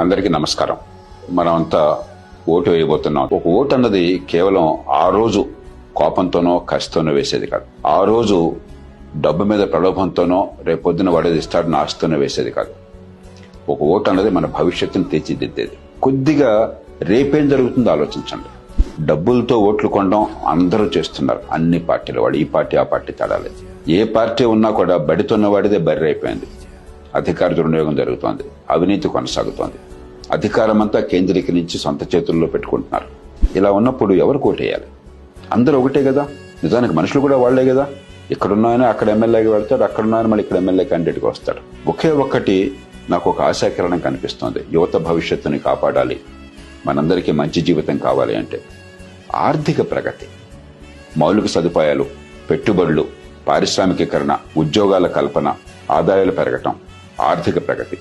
అందరికీ నమస్కారం. మనం అంతా ఓటు వేయబోతున్నాం. ఒక ఓటు అన్నది కేవలం ఆ రోజు కోపంతోనో కసితోనో వేసేది కాదు. ఆ రోజు డబ్బు మీద ప్రలోభంతోనో రేపొద్దున వాడేది ఇస్తాడు ఆశతోనో వేసేది కాదు. ఒక ఓటు అన్నది మన భవిష్యత్తును తీర్చిదిద్దేది. కొద్దిగా రేపేం జరుగుతుందో ఆలోచించండి. డబ్బులతో ఓట్లు కొనడం అందరూ చేస్తున్నారు. అన్ని పార్టీలు వాడు ఈ పార్టీ ఆ పార్టీ తేడాలేదు ఏ పార్టీ ఉన్నా కూడా బడితున్న వాడిదే బర్రె అయిపోయింది. అధికార దుర్వినియోగం జరుగుతోంది. అవినీతి కొనసాగుతోంది. అధికారం అంతా కేంద్రీకరించి సొంత చేతుల్లో పెట్టుకుంటున్నారు. ఇలా ఉన్నప్పుడు ఎవరు కోటేయాలి అందరూ ఒకటే కదా? నిజానికి మనుషులు కూడా వాళ్ళే కదా? ఇక్కడున్నాయని అక్కడ ఎమ్మెల్యేకి వెళ్తాడు అక్కడున్నాయని మళ్ళీ ఇక్కడ ఎమ్మెల్యే క్యాండిడేట్కి వస్తాడు. ఒకే ఒక్కటి నాకు ఒక ఆశాకిరణం కనిపిస్తోంది. యువత భవిష్యత్తుని కాపాడాలి. మనందరికీ మంచి జీవితం కావాలి అంటే ఆర్థిక ప్రగతి మౌలిక సదుపాయాలు పెట్టుబడులు పారిశ్రామికీకరణ ఉద్యోగాల కల్పన ఆదాయాలు పెరగటం ఆర్థిక ప్రగతి.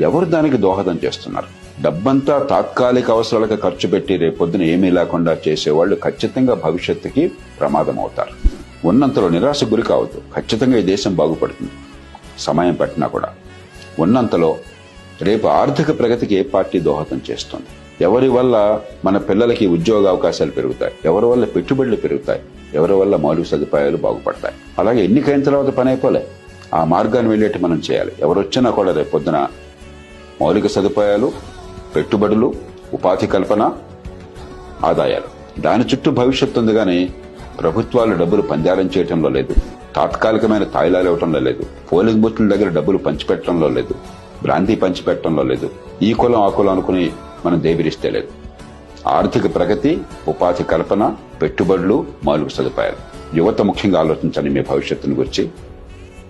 ఎవరు దానికి దోహదం చేస్తున్నారు? డబ్బంతా తాత్కాలిక అవసరాలకు ఖర్చు పెట్టి రేపొద్దున ఏమీ లేకుండా చేసేవాళ్ళు ఖచ్చితంగా భవిష్యత్తుకి ప్రమాదం అవుతారు ఉన్నంతలో నిరాశ గురి కావద్దు. ఖచ్చితంగా ఈ దేశం బాగుపడుతుంది. సమయం పట్టినా కూడా. ఉన్నంతలో రేపు ఆర్థిక ప్రగతికి ఏ పార్టీ దోహదం చేస్తుంది? ఎవరి వల్ల మన పిల్లలకి ఉద్యోగ అవకాశాలు పెరుగుతాయి? ఎవరి వల్ల పెట్టుబడులు పెరుగుతాయి? ఎవరి వల్ల మౌలిక సదుపాయాలు బాగుపడతాయి? అలాగే ఎన్నికైన తర్వాత పని అయిపోలే. ఆ మార్గాన్ని వెళ్ళేట్టు మనం చేయాలి. ఎవరు వచ్చినా కూడా రేపు పొద్దున మౌలిక సదుపాయాలు పెట్టుబడులు ఉపాధి కల్పన ఆదాయాలు. దాని చుట్టూ భవిష్యత్తు ఉంది కానీ ప్రభుత్వాలు డబ్బులు పంజారం చేయటంలో లేదు. తాత్కాలికమైన తాయిలాలు ఇవ్వటంలో లేదు. పోలింగ్ బూత్ల దగ్గర డబ్బులు పంచిపెట్టడంలో లేదు. భ్రాంతి పంచిపెట్టడంలో లేదు. ఈ కులం ఆ కులం అనుకుని మనం దేవిరిస్తే లేదు. ఆర్థిక ప్రగతి ఉపాధి కల్పన పెట్టుబడులు మౌలిక సదుపాయాలు. యువత ముఖ్యంగా ఆలోచించండి మీ భవిష్యత్తుని గురించి.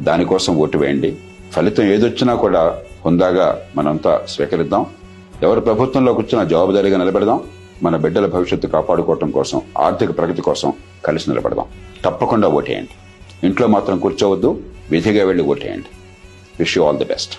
దానికోసం ఓటు వేయండి. ఫలితం ఏదొచ్చినా కూడా హుందాగా మనంతా స్వీకరిద్దాం. ఎవరు ప్రభుత్వంలో వచ్చినా జవాబుదారీగా నిలబెడదాం. మన బిడ్డల భవిష్యత్తు కాపాడుకోవటం కోసం ఆర్థిక ప్రగతి కోసం కలిసి నిలబడదాం. తప్పకుండా ఓటేయండి. ఇంట్లో మాత్రం కూర్చోవద్దు. విధిగా వెళ్ళి ఓటేయండి. Wish you all the best